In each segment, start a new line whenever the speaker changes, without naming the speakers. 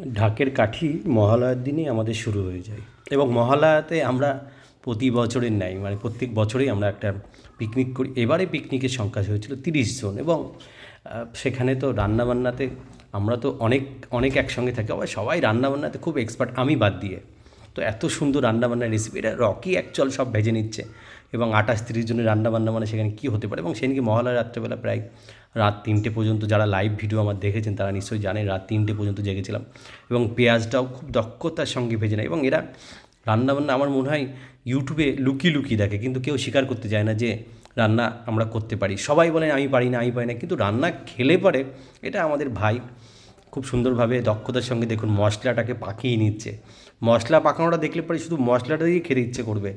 ঢাকের কাঠি মহালয়ার দিনই আমাদের শুরু হয়ে যায়। এবং মহালয়াতে আমরা প্রতি বছরের নাই মানে প্রত্যেক বছরেই আমরা একটা পিকনিক করি। এবারে পিকনিকের সংখ্যা হয়েছিল তিরিশ জন এবং সেখানে তো রান্নাবান্নাতে আমরা তো অনেক অনেক একসঙ্গে থাকি। আবার সবাই রান্নাবান্নাতে খুব এক্সপার্ট আমি বাদ দিয়ে। তো এত সুন্দর রান্নাবান্নার রেসিপি এটা রকি অ্যাকচুয়াল সব ভেজে নিচ্ছে। এবং আঠাশ তিরিশ জনের রান্নাবান্না মানে সেখানে কী হতে পারে? এবং সেদিনকে মহালয়া রাত্রেবেলা প্রায় রাত তিনটে পর্যন্ত যারা লাইভ ভিডিও আমার দেখেছেন, তারা নিশ্চয়ই জানেন রাত তিনটে পর্যন্ত জেগেছিলাম। এবং পেঁয়াজটাও খুব দক্ষতার সঙ্গে ভেজে নেয়। এবং এরা রান্নাবান্না আমার মনে হয় ইউটিউবে লুকিয়ে লুকিয়ে দেখে, কিন্তু কেউ স্বীকার করতে চায় না যে রান্না আমরা করতে পারি। সবাই বলেন আমি পারি না, আমি পারি না। কিন্তু রান্না খেলে পরে এটা আমাদের ভাই খুব সুন্দরভাবে দক্ষতার সঙ্গে দেখুন মশলাটাকে পাকিয়ে নিচ্ছে। মশলা পাকানোটা দেখলে পরে শুধু মশলাটা দিয়ে খেতে ইচ্ছে করবে,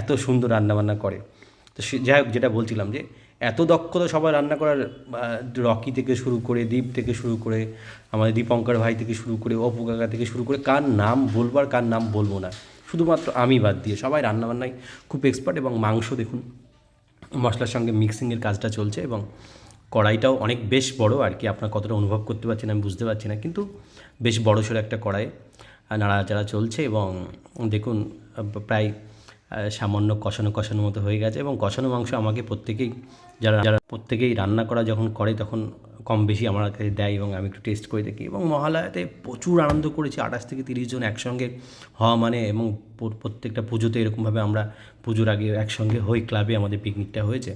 এত সুন্দর রান্নাবান্না করে। তো সে যাই হোক, যেটা বলছিলাম যে, এত দক্ষতা সবাই রান্না করার রকি থেকে শুরু করে, দীপ থেকে শুরু করে, আমাদের দীপঙ্কর ভাই থেকে শুরু করে, অপু কাকা থেকে শুরু করে, কার নাম বলব আর কার নাম বলব না। শুধুমাত্র আমি বাদ দিয়ে সবাই রান্নাবান্নায় খুব এক্সপার্ট এবং মাংস দেখুন, মশলার সঙ্গে মিক্সিংয়ের কাজটা চলছে এবং কড়াইটাও অনেক বেশ বড়, আর কি আপনার কতটা অনুভব করতে পারছেন আমি বুঝতে পারছি না, কিন্তু বেশ বড় সড়ো একটা কড়াই নাড়াচাড়া চলছে এবং দেখুন প্রায় সামান্য কষানো কষানো মতো হয়ে গেছে এবং কষানো মাংস আমাকে প্রত্যেকেই, যারা যারা প্রত্যেকেই রান্না করা যখন করে তখন কম বেশি আমার কাছে দেয় এবং আমি একটু টেস্ট করে দেখি এবং মহালয়াতে প্রচুর আনন্দ করেছি, আঠাশ থেকে তিরিশ জন একসঙ্গে হওয়া মানে এবং প্রত্যেকটা পুজোতে এরকমভাবে আমরা পুজোর আগে একসঙ্গে হই, ক্লাবে আমাদের পিকনিকটা হয়েছে।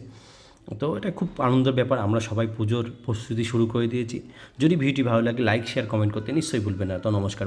তো এটা খুব আনন্দের ব্যাপার, আমরা সবাই পুজোর প্রস্তুতি শুরু করে দিয়েছি। যদি ভিডিওটি ভালো লাগে লাইক শেয়ার কমেন্ট করতে নিশ্চয়ই ভুলবেন না। তো নমস্কার।